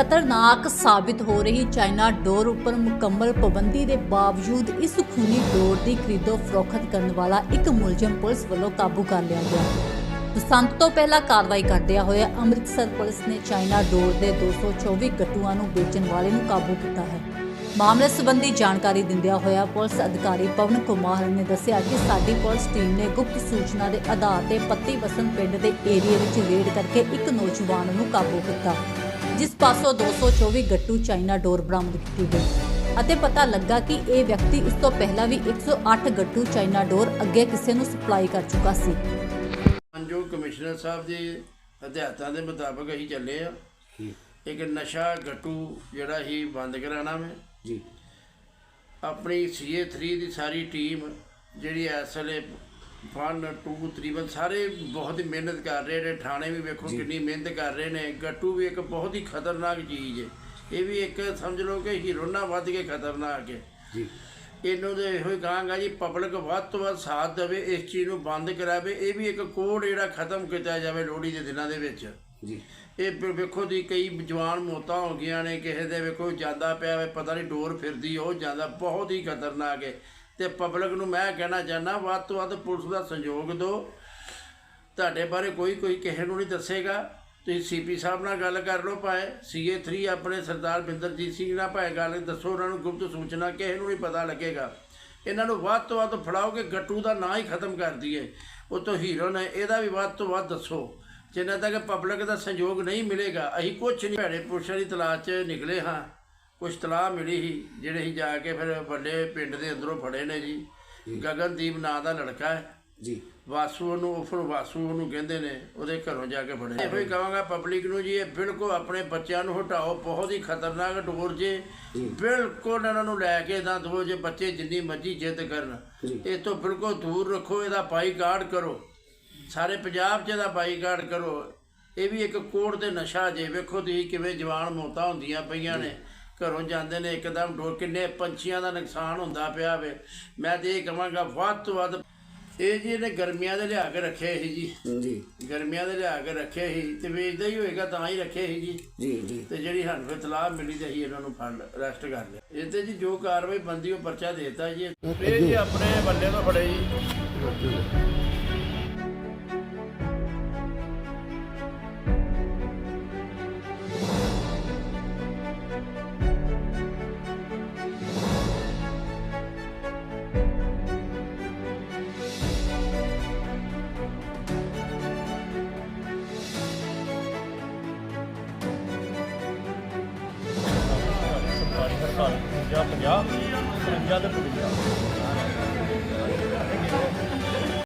ਖਤਰਨਾਕ ਸਾਬਿਤ ਹੋ ਰਹੀ ਚਾਈਨਾ ਡੋਰ ਉੱਪਰ ਮੁਕੰਮਲ ਪਾਬੰਦੀ ਦੇ ਬਾਵਜੂਦ ਇਸ ਖੂਨੀ ਡੋਰ ਦੀ ਖਰੀਦੋ ਫਰੋਖਤ ਕਰਨ ਵਾਲਾ ਇੱਕ ਮੁਲਜ਼ਮ ਪੁਲਿਸ ਵੱਲੋਂ ਕਾਬੂ ਕਰ ਲਿਆ ਗਿਆ। ਬਸੰਤ ਤੋਂ ਪਹਿਲਾਂ ਕਾਰਵਾਈ ਕਰਦਿਆਂ ਹੋਇਆ ਅੰਮ੍ਰਿਤਸਰ ਪੁਲਿਸ ਨੇ ਚਾਈਨਾ ਡੋਰ ਦੇ 224 ਗੱਟੂਆਂ ਨੂੰ ਵੇਚਣ ਵਾਲੇ ਨੂੰ ਕਾਬੂ ਕੀਤਾ ਹੈ। ਮਾਮਲੇ ਸੰਬੰਧੀ ਜਾਣਕਾਰੀ ਦਿੰਦਿਆਂ ਹੋਇਆ ਪੁਲਿਸ ਅਧਿਕਾਰੀ ਪਵਨ ਕੁਮਾਰ ਨੇ ਦੱਸਿਆ ਕਿ ਸਾਡੀ ਪੁਲਿਸ ਟੀਮ ਨੇ ਗੁਪਤ ਸੂਚਨਾ ਦੇ ਆਧਾਰ ਤੇ ਪੱਤੀ ਵਸਨ ਪਿੰਡ ਦੇ ਏਰੀਏ ਵਿੱਚ ਰੇਡ ਕਰਕੇ ਇੱਕ ਨੌਜਵਾਨ ਨੂੰ ਕਾਬੂ ਕੀਤਾ। ਜਿਸ ਪਾਸੋਂ 224 ਗੱਟੂ ਚਾਈਨਾ ਡੋਰ ਬਰਾਮਦ ਕੀਤੀ ਗਈ। ਅਤੇ ਪਤਾ ਲੱਗਾ ਕਿ ਇਹ ਵਿਅਕਤੀ ਇਸ ਤੋਂ ਪਹਿਲਾਂ ਵੀ 108 ਗੱਟੂ ਚਾਈਨਾ ਡੋਰ ਅੱਗੇ ਕਿਸੇ ਨੂੰ ਸਪਲਾਈ ਕਰ ਚੁੱਕਾ ਸੀ। ਮਾਨਯੋਗ ਕਮਿਸ਼ਨਰ ਸਾਹਿਬ ਦੇ ਹਦਾਇਤਾਂ ਦੇ ਮੁਤਾਬਕ ਅਸੀਂ ਚੱਲੇ ਆ ਇੱਕ ਨਸ਼ਾ ਗੱਟੂ ਜਿਹੜਾ ਹੀ ਬੰਦ ਕਰਾਣਾ ਮੈਂ ਜੀ। ਆਪਣੀ ਸੀਏ3 ਦੀ ਸਾਰੀ ਟੀਮ ਜਿਹੜੀ ਇਸ ਵੇਲੇ 1 2 3 ਸਾਰੇ ਬਹੁਤ ਹੀ ਮਿਹਨਤ ਕਰ ਰਹੇ ਨੇ ਥਾਣੇ ਵੀ ਵੇਖੋ ਕਿੰਨੀ ਮਿਹਨਤ ਕਰ ਰਹੇ ਨੇ। ਗੱਟੂ ਵੀ ਇੱਕ ਬਹੁਤ ਹੀ ਖਤਰਨਾਕ ਚੀਜ਼ ਹੈ। ਇਹ ਵੀ ਇੱਕ ਸਮਝ ਲਓ ਕਿ ਹੀਰੋ ਨਾਲ ਵੱਧ ਕੇ ਖਤਰਨਾਕ ਹੈ। ਜੀ। ਇਹਨੂੰ ਦੇ ਇਹੋ ਹੀ ਕਹਾਂਗਾ ਜੀ ਪਬਲਿਕ ਵੱਧ ਤੋਂ ਵੱਧ ਸਾਥ ਦੇਵੇ ਇਸ ਚੀਜ਼ ਨੂੰ ਬੰਦ ਕਰਾਵੇ। ਇਹ ਵੀ ਇੱਕ ਕੋਡ ਜਿਹੜਾ ਖਤਮ ਕੀਤਾ ਜਾਵੇ ਲੋਹੜੀ ਦੇ ਦਿਨਾਂ ਦੇ ਵਿੱਚ। ਜੀ। ਇਹ ਵੇਖੋ ਦੀ ਕਈ ਜਵਾਨ ਮੌਤਾਂ ਹੋ ਗਈਆਂ ਨੇ ਕਿਸੇ ਦੇ ਵੇਖੋ ਜਾਂਦਾ ਪਿਆ ਪਤਾ ਨਹੀਂ ਡੋਰ ਫਿਰਦੀ ਉਹ ਜਾਂਦਾ ਬਹੁਤ ਹੀ ਖਤਰਨਾਕ ਹੈ। ਤੇ ਪਬਲਿਕ ਨੂੰ ਮੈਂ ਕਹਿਣਾ ਚਾਹੁੰਦਾ, ਵੱਧ ਤੋਂ ਵੱਧ ਪੁਲਿਸ ਦਾ ਸਹਿਯੋਗ ਦਿਓ। ਤੁਹਾਡੇ ਬਾਰੇ ਕੋਈ ਕੋਈ ਕਿਸੇ ਨੂੰ ਨਹੀਂ ਦੱਸੇਗਾ। ਤੁਸੀਂ ਸੀਪੀ ਸਾਹਿਬ ਨਾਲ ਗੱਲ ਕਰ ਲਓ ਭਾਏ ਸੀਏ3 ਆਪਣੇ ਸਰਦਾਰ ਬਿੰਦਰਜੀਤ ਸਿੰਘ ਨਾਲ ਭਾਏ ਗੱਲ ਦੱਸੋ ਉਹਨਾਂ ਨੂੰ ਗੁਪਤ ਸੂਚਨਾ, ਕਿਸੇ ਨੂੰ ਨਹੀਂ ਪਤਾ ਲੱਗੇਗਾ। ਇਹਨਾਂ ਨੂੰ ਵੱਧ ਤੋਂ ਵੱਧ ਫੜਾਓ ਕਿ ਗੱਟੂ ਦਾ ਨਾਂ ਹੀ ਖਤਮ ਕਰ ਦਈਏ। ਉਹ ਤੋਂ ਹੀਰੋ ਨੇ ਇਹਦਾ ਵੀ ਵੱਧ ਤੋਂ ਵੱਧ ਦੱਸੋ। ਜਿੰਨਾ ਤੱਕ ਪਬਲਿਕ ਦਾ ਸਹਿਯੋਗ ਨਹੀਂ ਮਿਲੇਗਾ, ਅਸੀਂ ਕੁਝ ਨਹੀਂ ਭੈੜੇ ਪੁਰਸ਼ਾਂ ਦੀ ਤਲਾਸ਼ 'ਚ ਨਿਕਲੇ ਹਾਂ। ਕੁਝ ਤਲਾਹ ਮਿਲੀ ਸੀ ਜਿਹੜੇ ਅਸੀਂ ਜਾ ਕੇ ਫਿਰ ਵੱਡੇ ਪਿੰਡ ਦੇ ਅੰਦਰੋਂ ਫੜੇ ਨੇ ਜੀ। ਗਗਨਦੀਪ ਨਾਂ ਦਾ ਲੜਕਾ ਹੈ। ਜੀ। ਵਾਸੂ ਨੂੰ ਉਫਰ ਵਾਸੂ ਨੂੰ ਕਹਿੰਦੇ ਨੇ ਉਹਦੇ ਘਰੋਂ ਜਾ ਕੇ ਫੜੇ ਇਹੋ ਹੀ ਕਹਾਂਗਾ ਪਬਲਿਕ ਨੂੰ ਜੀ ਇਹ ਬਿਲਕੁਲ ਆਪਣੇ ਬੱਚਿਆਂ ਨੂੰ ਹਟਾਓ ਬਹੁਤ ਹੀ ਖਤਰਨਾਕ ਡੋਰ ਜੇ। ਬਿਲਕੁਲ ਇਹਨਾਂ ਨੂੰ ਲੈ ਕੇ ਨਾ ਦੋ ਜੇ ਬੱਚੇ ਜਿੰਨੀ ਮਰਜ਼ੀ ਜਿੱਦ ਕਰਨ। ਇਹ ਤੋਂ ਬਿਲਕੁਲ ਦੂਰ ਰੱਖੋ ਇਹਦਾ ਬਾਈਕਾਟ ਕਰੋ। ਸਾਰੇ ਪੰਜਾਬ 'ਚ ਇਹਦਾ ਬਾਈਕਾਟ ਕਰੋ। ਇਹ ਵੀ ਇੱਕ ਕੋੜ ਤੇ ਨਸ਼ਾ ਜੇ ਵੇਖੋ ਤੁਸੀਂ ਕਿਵੇਂ ਜਵਾਨ ਮੌਤਾਂ ਹੁੰਦੀਆਂ ਪਈਆਂ ਨੇ। ਘਰੋਂ ਜਾਂਦੇ ਨੇ ਇੱਕਦਮ ਡੋਰ ਕਿੰਨੇ ਪੰਛੀਆਂ ਦਾ ਨੁਕਸਾਨ ਹੁੰਦਾ ਪਿਆ ਵੇ। ਮੈਂ ਤੇ ਇਹ ਕਹਾਂਗਾ ਵੱਧ ਤੋਂ ਵੱਧ ਇਹ ਜੀ ਇਹਨੇ ਗਰਮੀਆਂ ਦੇ ਲਿਆ ਕੇ ਰੱਖੇ ਸੀ ਜੀ। ਜੀ। ਗਰਮੀਆਂ ਦੇ ਲਿਆ ਕੇ ਰੱਖੇ ਸੀ ਤੇ ਵੇਚਦਾ ਹੀ ਹੋਏਗਾ ਤਾਂ ਹੀ ਰੱਖੇ ਸੀ ਜੀ। ਜੀ ਜੀ। ਤੇ ਜਿਹੜੀ ਸਾਨੂੰ ਫਿਰ ਤਲਾਹ ਮਿਲੀ ਤੇ ਅਸੀਂ ਇਹਨਾਂ ਨੂੰ ਫੜ ਅਰੈਸਟ ਕਰ ਲਿਆ। ਇਹ ਤੇ ਜੀ ਜੋ ਕਾਰਵਾਈ ਬੰਦੀ ਉਹ ਪਰਚਾ ਦੇਤਾ ਜੀ। ਇਹ ਜੀ ਆਪਣੇ ਬੰਦੇ ਤੋਂ ਫੜੇ ਜੀ। ਸਰਕਾਰੀ ਹੜਤਾਲ 50 50 55 ਤੇ 55